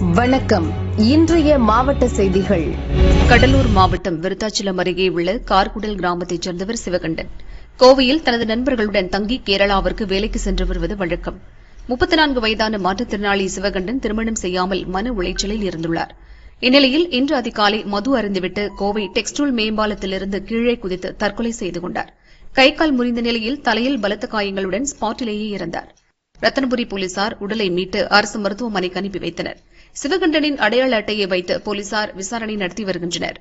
வணக்கம். இன்றைய மாவட்ட செய்திகள். கடலூர் மாவட்டம் விருத்தாச்சலம் அருகே உள்ள கார்குடல் கிராமத்தைச் சேர்ந்தவர் சிவகண்டன். கோவையில் தனது நண்பர்களுடன் தங்கி கேரளாவிற்கு வேலைக்கு சென்று வருவது வழக்கம். முப்பத்தி நான்கு வயதான மாற்றுத்திறனாளி சிவகண்டன் திருமணம் செய்யாமல் மன உளைச்சலில் இருந்துள்ளார். இந்நிலையில் இன்று அதிகாலை மது அருந்துவிட்டு கோவை டெக்ஸ்டைல் மேம்பாலத்திலிருந்து கீழே குதித்து தற்கொலை செய்து கொண்டார். கை கால் முறிந்த நிலையில் தலையில் பலத்த காயங்களுடன் ஸ்பாட்டிலேயே இறந்தார். ரத்தனபுரி போலீசார் உடலை மீட்டு அரசு மருத்துவமனைக்கு அனுப்பி வைத்தனர். சிவகண்டனின் அடையாள அட்டையை வைத்து போலீசார் விசாரணை நடத்தி வருகின்றனர்.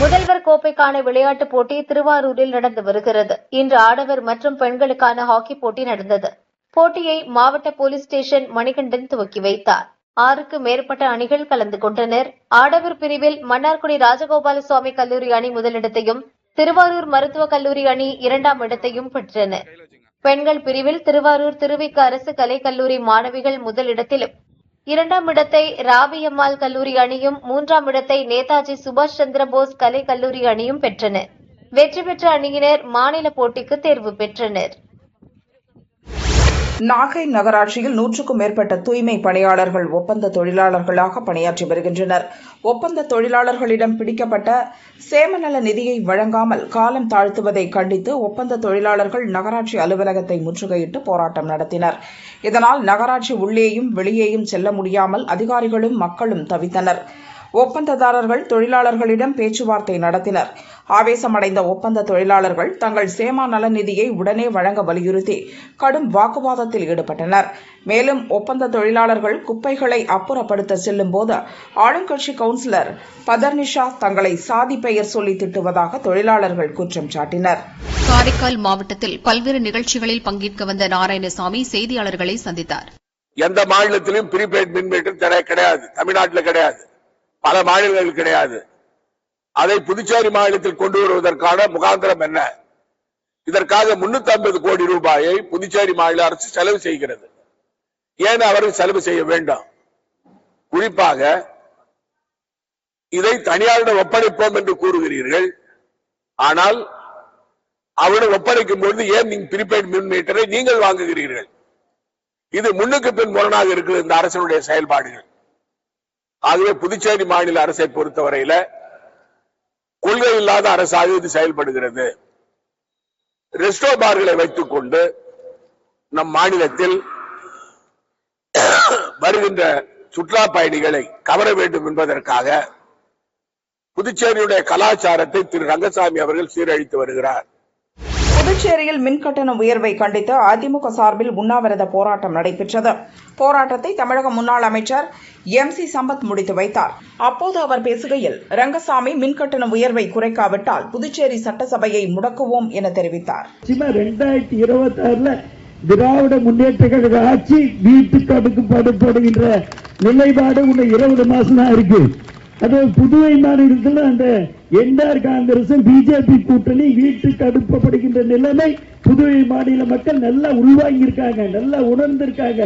முதல்வர் கோப்பைக்கான விளையாட்டுப் போட்டி திருவாரூரில் நடந்து வருகிறது. இன்று ஆடவர் மற்றும் பெண்களுக்கான ஹாக்கி போட்டி நடந்தது. போட்டியை மாவட்ட போலீஸ் ஸ்டேஷன் மணிகண்டன் துவக்கி வைத்தார். ஆறுக்கு மேற்பட்ட அணிகள் கலந்து கொண்டனர். ஆடவர் பிரிவில் மன்னார்குடி ராஜகோபால சுவாமி கல்லூரி அணி முதலிடத்தையும் திருவாரூர் மருத்துவக் கல்லூரி அணி இரண்டாம் இடத்தையும் பெற்றனர் பெண்கள் பிரிவில் திருவாரூர் திருவிக்க அரசு கலைக் கல்லூரி மாணவிகள் முதலிடத்திலும் இரண்டாம் இடத்தை ராபியம்மாள் கல்லூரி அணியும் மூன்றாம் இடத்தை நேதாஜி சுபாஷ் சந்திரபோஸ் கலை கல்லூரி அணியும் பெற்றன வெற்றி பெற்ற அணியினர் மாநில போட்டிக்கு தேர்வு பெற்றனர். நாகை நகராட்சியில் நூற்றுக்கும் மேற்பட்ட தூய்மை பணியாளர்கள் ஒப்பந்த தொழிலாளர்களாக பணியாற்றி வருகின்றனர். ஒப்பந்த தொழிலாளர்களிடம் பிடிக்கப்பட்ட சேமநல நிதியை வழங்காமல் காலம் தாழ்த்துவதை கண்டித்து ஒப்பந்த தொழிலாளர்கள் நகராட்சி அலுவலகத்தை முற்றுகையிட்டு போராட்டம் நடத்தினர். இதனால் நகராட்சி உள்ளேயும் வெளியேயும் செல்ல முடியாமல் அதிகாரிகளும் மக்களும் தவித்தனர். ஒப்பந்ததாரர்கள் தொழிலாளர்களிடம் பேச்சுவார்த்தை நடத்தினர். ஆவேசமடைந்த ஒப்பந்த தொழிலாளர்கள் தங்கள் சேமா நலநிதியை உடனே வழங்க வலியுறுத்தி கடும் வாக்குவாதத்தில் ஈடுபட்டனர். மேலும் ஒப்பந்த தொழிலாளர்கள் குப்பைகளை அப்புறப்படுத்த செல்லும் போது ஆளுங்கட்சி கவுன்சிலர் பதர்னிஷா தங்களை சாதி பெயர் சொல்லி திட்டுவதாக தொழிலாளர்கள் குற்றம் சாட்டினர். காரைக்கால் மாவட்டத்தில் பல்வேறு நிகழ்ச்சிகளில் பங்கேற்க வந்த நாராயணசாமி செய்தியாளர்களை சந்தித்தார். எந்த மாநிலத்திலும் ப்ரீபெய்ட் மின் மீட்டர் தர கிடையாது. தமிழ்நாட்டில் கிடையாது. பல மாநிலங்கள் கிடையாது. அதை புதுச்சேரி மாநிலத்தில் கொண்டு வருவதற்கான முகாந்திரம் என்ன? இதற்காக முன்னூத்தி ஐம்பது கோடி ரூபாயை புதுச்சேரி மாநில அரசு செலவு செய்கிறது. ஏன் அவர்கள் செலவு செய்ய வேண்டும்? குறிப்பாக இதை தனியாரிடம் ஒப்படைப்போம் என்று கூறுகிறீர்கள். ஆனால் அவரிடம் ஒப்படைக்கும் பொழுது ஏன் நீங்க ப்ரீபெய்ட் மின் மீட்டரை நீங்கள் வாங்குகிறீர்கள்? இது முன்னுக்கு பின் முரணாக இருக்கிறது இந்த அரசனுடைய செயல்பாடுகள். ஆகவே புதுச்சேரி மாநில அரசை பொறுத்தவரையில இல்லாத அரசாக இது செயல்படுகிறது. ரெஸ்டோ பார்களை வைத்துக் கொண்டு நம் மாநிலத்தில் வருகின்ற சுற்றுலா பயணிகளை கவர வேண்டும் என்பதற்காக புதுச்சேரியுடைய கலாச்சாரத்தை திரு ரங்கசாமி அவர்கள் சீரழித்து வருகிறார். புதுச்சேரியில் மின்கட்டண உயர்வை கண்டித்து அதிமுக சார்பில் உண்ணாவிரத போராட்டம் நடைபெற்றது. போராட்டத்தை தமிழக முன்னாள் அமைச்சர் எம் சி சம்பத் முடித்து வைத்தார். அப்போது அவர் பேசுகையில் ரங்கசாமி மின்கட்டண உயர்வை குறைக்காவிட்டால் புதுச்சேரி சட்டசபையை முடக்குவோம் என தெரிவித்தார். ரெண்டாயிரத்தி இருபத்தி ஆறுல திராவிட முன்னேற்ற கழக ஆட்சி வீட்டுக்கு அடுக்கப்படுகின்ற நிலைப்பாடு இன்னும் இருபது மாசம் தான் இருக்கு. அதாவது புதுவை மாநிலத்தில் அந்த என்ஆர் காங்கிரசும் பிஜேபி கூட்டணி வீட்டுக்கு அடுப்பப்படுகின்ற நிலைமை புதுவை மாநில மக்கள் நல்லா உள்வாங்கி இருக்காங்க நல்லா உணர்ந்திருக்காங்க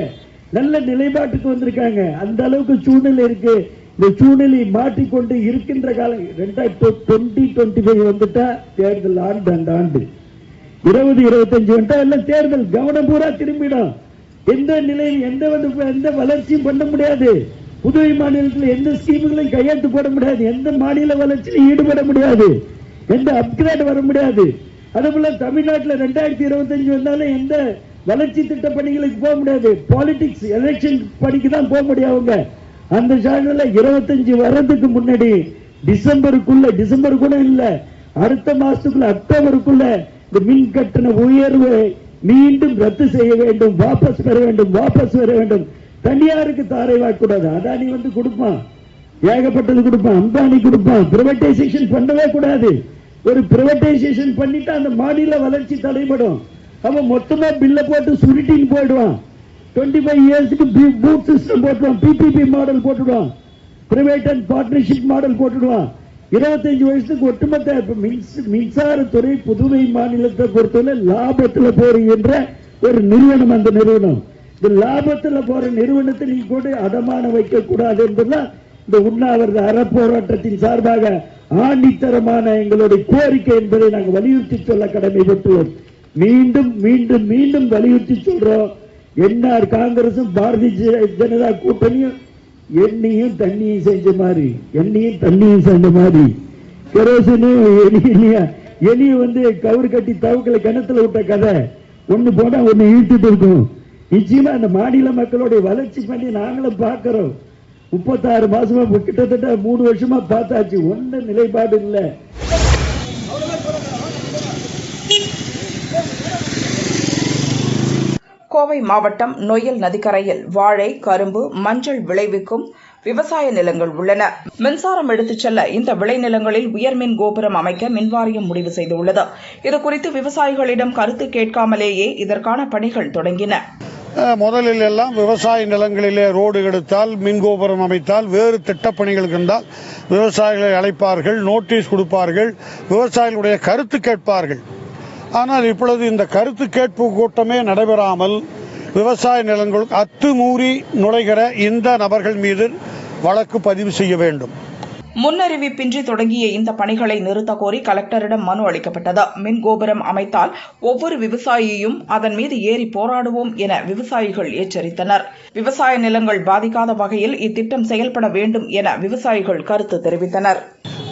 நல்ல நிலைப்பாட்டுக்கு வந்திருக்காங்க. அந்த அளவுக்கு சூழ்நிலை இருக்கு. இந்த சூழ்நிலையை மாற்றிக்கொண்டு இருக்கின்ற காலம் ரெண்டாயிரத்தி டுவெண்ட்டி டுவெண்ட்டி ஃபைவ் வந்துட்டா தேர்தல் ஆண்டு அந்த ஆண்டு. இருபது இருபத்தஞ்சு வந்துட்டா எல்லாம் தேர்தல் கவனம் பூரா திரும்பிடும். எந்த நிலையில் எந்த வந்து எந்த வளர்ச்சியும் பண்ண முடியாது. புதுவை மாநிலத்தில் எந்த ஸ்கீம்களையும் கையெழுத்து போட முடியாது. எந்த மாநில வளர்ச்சியிலும் ஈடுபட முடியாது. எந்த அப்கிரேட் வர முடியாது. அதே போல தமிழ்நாட்டில் ரெண்டாயிரத்தி இருபத்தஞ்சு வந்தாலும் எந்த வளர்ச்சி திட்ட பணிகளுக்கு போக முடியாது. பாலிடிக்ஸ் எலெக்ஷன் பணிக்கு தான் போக முடியும் அவங்க. அந்த சாதனில் இருபத்தஞ்சு வர்றதுக்கு முன்னாடி டிசம்பருக்குள்ள டிசம்பர் கூட இல்ல அடுத்த மாசத்துக்குள்ள அக்டோபருக்குள்ள இந்த மின் கட்டண உயர்வு மீண்டும் ரத்து செய்ய வேண்டும். வாபஸ் பெற வேண்டும். வாபஸ் பெற வேண்டும். தனியாருக்கு தாரை வாக்கூடாது அதானி வந்து கொடுப்பான். ஏகப்பட்டது கொடுப்பான். அம்பானி கொடுப்பான். பிரைவேடைசேஷன் பண்ணவே கூடாது. ஒரு பிரைவேடைசேஷன் பண்ணிட்டு அந்த மாநில வளர்ச்சி தடைபடும். அவன் மொத்தமா பில்ல போட்டு சுருட்டின்னு போயிடுவான். டுவெண்ட்டி ஃபைவ் இயர்ஸ்க்கு பூட் சிஸ்டம் போட்டுருவான். பிபிபி மாடல் போட்டுடுவான். பிரைவேட் அண்ட் பார்ட்னர்ஷிப் மாடல் போட்டுடுவான். இருபத்தஞ்சு வயசுக்கு ஒட்டுமொத்த இப்ப மின்சாரத்துறை புதுவை மாநிலத்தை பொறுத்தவரை லாபத்துல போறீங்கன்ற ஒரு நிறுவனம் அந்த நிறுவனம். இந்த லாபத்துல போற நிறுவனத்தை கூட அடமானம் வைக்க கூடாது என்பதுதான் இந்த உண்ணாவிரத அறப்போராட்டத்தின் சார்பாக ஆணித்தரமான எங்களுடைய கோரிக்கை என்பதை நாங்கள் வலியுறுத்தி சொல்ல கடமைப்பட்டுள்ளோம். மீண்டும் மீண்டும் மீண்டும் வலியுறுத்தி சொல்றோம். என்ஆர் காங்கிரசும் பாரதிய ஜனதா கூட்டணியும் எண்ணியும் தண்ணியும் செஞ்ச மாதிரி எண்ணியும் தண்ணியும் செஞ்ச மாதிரி. கெரோசனும் எலி வந்து கவுறு கட்டி தவுக்கல கிணத்துல விட்ட கதை. ஒண்ணு போனா ஒண்ணு இழுத்துட்டு இருக்கும். நிச்சயமா அந்த மாநில மக்களுடைய வளர்ச்சி பண்ணி நாங்களும் பார்க்கிறோம். முப்பத்தாறு மாசமா கிட்டத்தட்ட மூணு வருஷமா பார்த்தாச்சு. ஒண்ணு நிலைப்பாடு இல்லை. கோவை மாவட்டம் நொயல் நதிக்கரையில் வாழை கரும்பு மஞ்சள் விளைவிக்கும் விவசாய நிலங்கள் உள்ளன. மின்சாரம் எடுத்துச் செல்ல இந்த விளைநிலங்களில் உயர்மின் கோபுரம் அமைக்க மின்வாரியம் முடிவு செய்துள்ளது. இதுகுறித்து விவசாயிகளிடம் கருத்து கேட்காமலேயே இதற்கான பணிகள் தொடங்கின. முதலில் எல்லாம் விவசாய நிலங்களிலே ரோடு எடுத்தால் மின்கோபுரம் அமைத்தால் வேறு திட்டப்பணிகள் இருந்தால் விவசாயிகளை அழைப்பார்கள் நோட்டீஸ் கொடுப்பார்கள் விவசாயிகளுடைய கருத்து கேட்பார்கள். ஆனால் இப்பொழுது இந்த கருத்து கேட்பு கூட்டமே நடைபெறாமல் விவசாய நிலங்களுக்கு அத்துமூறி நுழைகிற இந்த நபர்கள் மீது வழக்கு பதிவு செய்ய வேண்டும். முன்னறிவிப்பின்றி தொடங்கிய இந்த பணிகளை நிறுத்த கோரி கலெக்டரிடம் மனு அளிக்கப்பட்டது. மின் கோபுரம் அமைத்தால் ஒவ்வொரு விவசாயியும் அதன் மீது ஏறி போராடுவோம் என விவசாயிகள் எச்சரித்தனர். விவசாய நிலங்கள் பாதிக்காத வகையில் இத்திட்டம் செயல்பட வேண்டும் என விவசாயிகள் கருத்து தெரிவித்தனர்.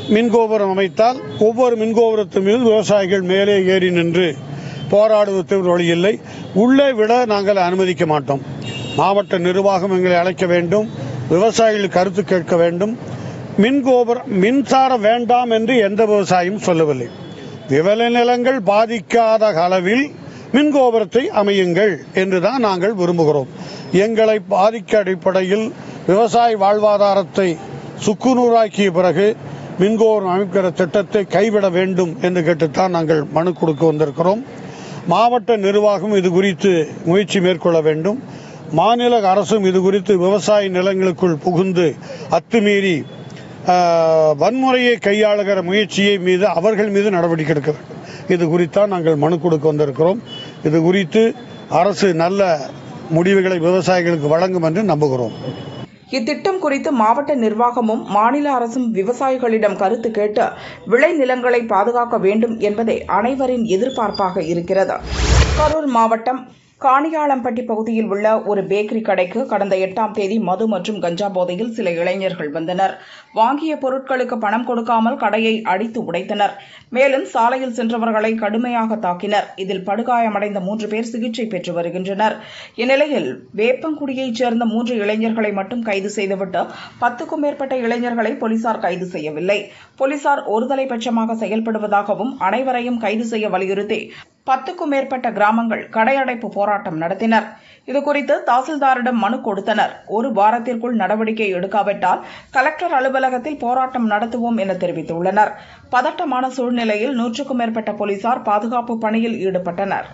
மின் கோபுரம் அமைத்தால் ஒவ்வொரு மின்கோபுரத்து மீது விவசாயிகள் மேலே ஏறி நின்று போராடுவது வழி இல்லை. உள்ளே விட நாங்கள் அனுமதிக்க மாட்டோம். மாவட்ட நிர்வாகம் எங்களை அழைக்க வேண்டும். விவசாயிகள் கருத்து கேட்க வேண்டும். மின்கோபுரம் மின்சாரம் வேண்டாம் என்று எந்த விவசாயியும் சொல்லவில்லை. விவல நிலங்கள் பாதிக்காத அளவில் மின்கோபுரத்தை அமையுங்கள் என்றுதான் நாங்கள் விரும்புகிறோம். எங்களை பாதிக்க அடிப்படையில் விவசாய வாழ்வாதாரத்தை சுக்குநூறாக்கிய பிறகு மின்கோபுரம் அமைக்கிற திட்டத்தை கைவிட வேண்டும் என்று கேட்டுத்தான் நாங்கள் மனு கொடுக்க வந்திருக்கிறோம். மாவட்ட நிர்வாகம் இது குறித்து முயற்சி மேற்கொள்ள வேண்டும். மாநில அரசும் இது குறித்து விவசாய நிலங்களுக்குள் புகுந்து அத்துமீறி வன்முறையை கையாளுகிற முயற்சியை மீது அவர்கள் மீது நடவடிக்கை எடுக்க வேண்டும். இது குறித்தான் நாங்கள் மனு கொடுக்க வந்திருக்கிறோம். இது குறித்து அரசு நல்ல முடிவுகளை விவசாயிகளுக்கு வழங்கும் என்று நம்புகிறோம். இத்திட்டம் குறித்து மாவட்ட நிர்வாகமும் மாநில அரசும் விவசாயிகளிடம் கருத்து கேட்டு விளைநிலங்களை பாதுகாக்க வேண்டும் என்பதே அனைவரின் எதிர்பார்ப்பாக இருக்கிறது. கரூர் மாவட்டம் காணியாளம்பட்டி பகுதியில் உள்ள ஒரு பேக்கரி கடைக்கு கடந்த எட்டாம் தேதி மது மற்றும் கஞ்சா போதையில் சில இளைஞர்கள் வந்தனர். வாங்கிய பொருட்களுக்கு பணம் கொடுக்காமல் கடையை அடித்து உடைத்தனர். மேலும் சாலையில் சென்றவர்களை கடுமையாக தாக்கினர். இதில் படுகாயமடைந்த மூன்று பேர் சிகிச்சை பெற்று வருகின்றனர். இந்நிலையில் வேப்பங்குடியைச் சேர்ந்த மூன்று இளைஞர்களை மட்டும் கைது செய்துவிட்டு பத்துக்கும் மேற்பட்ட இளைஞர்களை போலீசார் கைது செய்யவில்லை. போலீசார் ஒருதலை பட்சமாக செயல்படுவதாகவும் அனைவரையும் கைது செய்ய வலியுறுத்தி பத்துக்கும் மேற்பட்ட கிராமங்கள் கடையடைப்பு போராட்டம் நடத்தினர். இதுகுறித்து தாசில்தாரிடம் மனு கொடுத்தனர். ஒரு வாரத்திற்குள் நடவடிக்கை எடுக்காவிட்டால் கலெக்டர் அலுவலகத்தில் போராட்டம் நடத்துவோம் என தெரிவித்துள்ளனர். பதட்டமான சூழ்நிலையில் நூற்றுக்கும் மேற்பட்ட போலீசார் பாதுகாப்பு பணியில் ஈடுபட்டனர்.